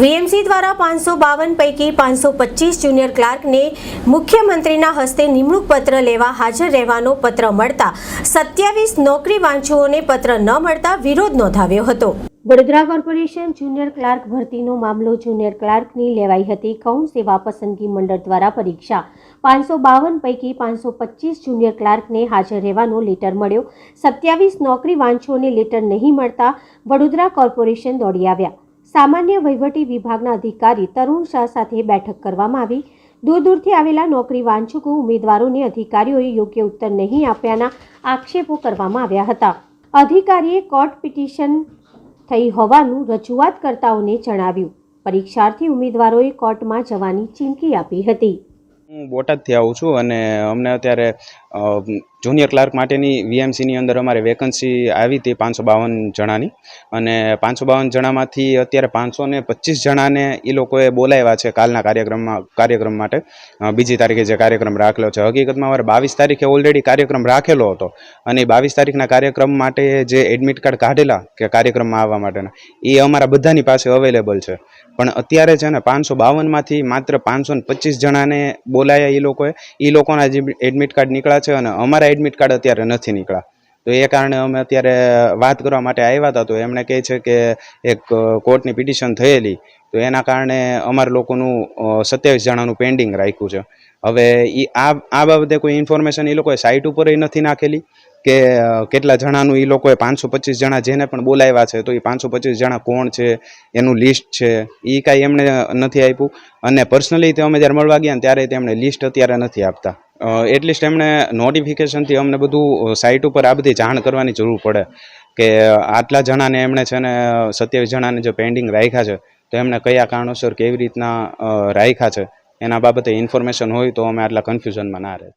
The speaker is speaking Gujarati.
વીએમસી દ્વારા પાંચસો બાવન પૈકી પાંચસો પચીસ જુનિયર ક્લાર્કને મુખ્યમંત્રીના હસ્તે નિમણૂક પત્ર લેવા હાજર રહેવાનો પત્ર મળતા સત્યાવીસ નોકરી વાંચુઓને પત્ર ન મળતા વિરોધ નોંધાવ્યો હતો. વડોદરા કોર્પોરેશન જુનિયર ક્લાર્ક ભરતીનો મામલો જુનિયર ક્લાર્કની લેવાઈ હતી. કૌન સેવા પસંદગી મંડળ દ્વારા પરીક્ષા. પાંચસો બાવન પૈકી પાંચસો પચીસ જુનિયર ક્લાર્કને હાજર રહેવાનો લેટર મળ્યો. સત્યાવીસ નોકરી વાંચુઓને લેટર નહીં મળતા વડોદરા કોર્પોરેશન દોડી આવ્યા. સામાન્ય વહીવટી વિભાગના અધિકારી તરુણ શાહ સાથે બેઠક કરવામાં આવી. દૂર દૂરથી આવેલા નોકરી વાંચકો, ઉમેદવારોને અધિકારીઓએ યોગ્ય ઉત્તર નહીં આપ્યાના આક્ષેપો કરવામાં આવ્યા હતા. અધિકારીએ કોર્ટ પિટિશન થઈ હોવાનું રજૂઆત કરતાઓને જણાવ્યું. પરીક્ષાર્થી ઉમેદવારોએ કોર્ટમાં જવાની ચીમકી આપી હતી. હું બોટાદથી આવું છું અને અમને અત્યારે જુનિયર ક્લાર્ક માટેની વીએમસીની અંદર અમારે વેકન્સી આવી હતી પાંચસો બાવન જણાની. અને પાંચસો બાવન જણામાંથી અત્યારે પાંચસો ને પચીસ જણાને એ લોકોએ બોલાવ્યા છે કાલના કાર્યક્રમમાં, કાર્યક્રમ માટે. બીજી તારીખે જે કાર્યક્રમ રાખેલો છે. હકીકતમાં અમારે બાવીસ તારીખે ઓલરેડી કાર્યક્રમ રાખેલો હતો. અને બાવીસ તારીખના કાર્યક્રમ માટે જે એડમિટ કાર્ડ કાઢેલા કે કાર્યક્રમમાં આવવા માટેના એ અમારા બધાની પાસે અવેલેબલ છે. પણ અત્યારે છે ને પાંચસો બાવનમાંથી માત્ર પાંચસો ને પચીસ જણાને બોલાયા એ લોકોએ. એ લોકોના જે એડમિટ કાર્ડ નીકળ્યા છે અને અમારા એડમિટ કાર્ડ અત્યારે નથી નીકળ્યા. તો એ કારણે અમે અત્યારે વાત કરવા માટે આવ્યા હતા, તો એમણે કહે છે કે એક કોર્ટની પિટિશન થયેલી. તો એના કારણે અમારા લોકોનું સત્યાવીસ જણાનું પેન્ડિંગ રાખ્યું છે. હવે એ આ આ બાબતે કોઈ ઇન્ફોર્મેશન એ લોકોએ સાઇટ ઉપર નથી નાખેલી કે કેટલા જણાનું એ લોકોએ પાંચસો પચીસ જણા જેને પણ બોલાવ્યા છે, તો એ પાંચસો પચીસ જણા કોણ છે, એનું લિસ્ટ છે એ કાંઈ એમણે નથી આપ્યું. અને પર્સનલી તે અમે જ્યારે મળવા ગયા ત્યારે તેમણે લિસ્ટ અત્યારે નથી આપતા. એટલીસ્ટ એમણે નોટિફિકેશનથી અમને બધું સાઇટ ઉપર આ બધી જાણ કરવાની જરૂર પડે કે આટલા જણાને એમણે છે ને, સત્યાવીસ જણાને જે પેન્ડિંગ રાખ્યા છે, તો એમણે કયા કારણોસર કેવી રીતના રાખ્યા છે, એના બાબતે ઇન્ફોર્મેશન હોય તો અમે આટલા કન્ફ્યુઝનમાં ના રહે.